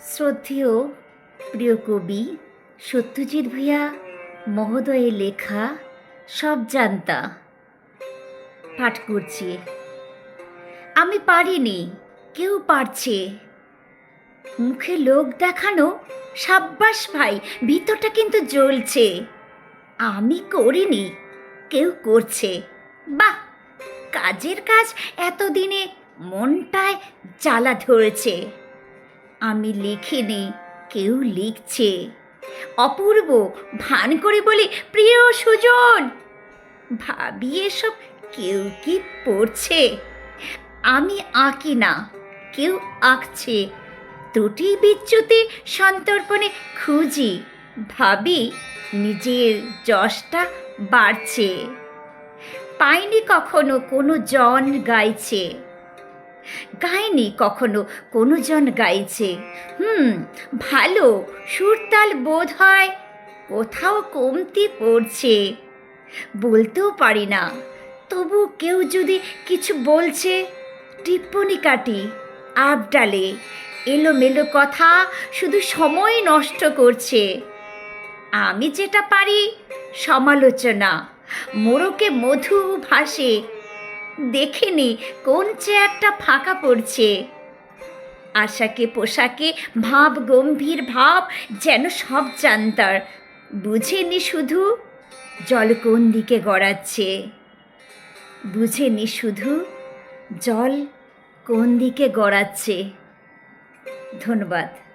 শ্রদ্ধেয় প্রিয় কবি সত্যজিৎ ভূঁইয়া মহোদয়ের লেখা সব জানতা। পাঠ করছি। আমি পারিনি, কেউ পারছে। মুখে লোক দেখানো সাব্বাস ভাই, ভিতরটা কিন্তু জ্বলছে। আমি করিনি, কেউ করছে। বাহ, কাজের কাজ এতদিনে মনটায় জ্বালা ধরেছে। আমি লিখিনি, কেউ লিখছে। অপূর্ব, ভান করে বলি, প্রিয় সুজন, ভাবি এসব কেউ কি পড়ছে? আমি আঁকি না, কেউ আঁকছে। ত্রুটি বিচ্যুতি সন্তর্পণে খুঁজি, ভাবি নিজের যশটা বাড়ছে। পাইনি কখনো কোনো জন গাইছে। গায়নি কখনো কোনো জন গাইছে। হুম, ভালো, সুরতাল বোধ হয় কোথাও কমতি পড়ছে। বলতেও পারি না, তবু কেউ যদি কিছু বলছে, টিপ্পনি কাটি আবডালে এলোমেলো কথা শুধু সময় নষ্ট করছে। আমি যেটা পারি, সমালোচনা, মোরকে মধু ভাসে দেখিনি কোন চেয়ারটা ফাঁকা পড়ছে। আশাকে পোশাকে ভাব, গম্ভীর ভাব যেন সব জানতার। বুঝেনি শুধু জল কোন দিকে গড়াচ্ছে। বুঝেনি শুধু জল কোন দিকে গড়াচ্ছে। ধন্যবাদ।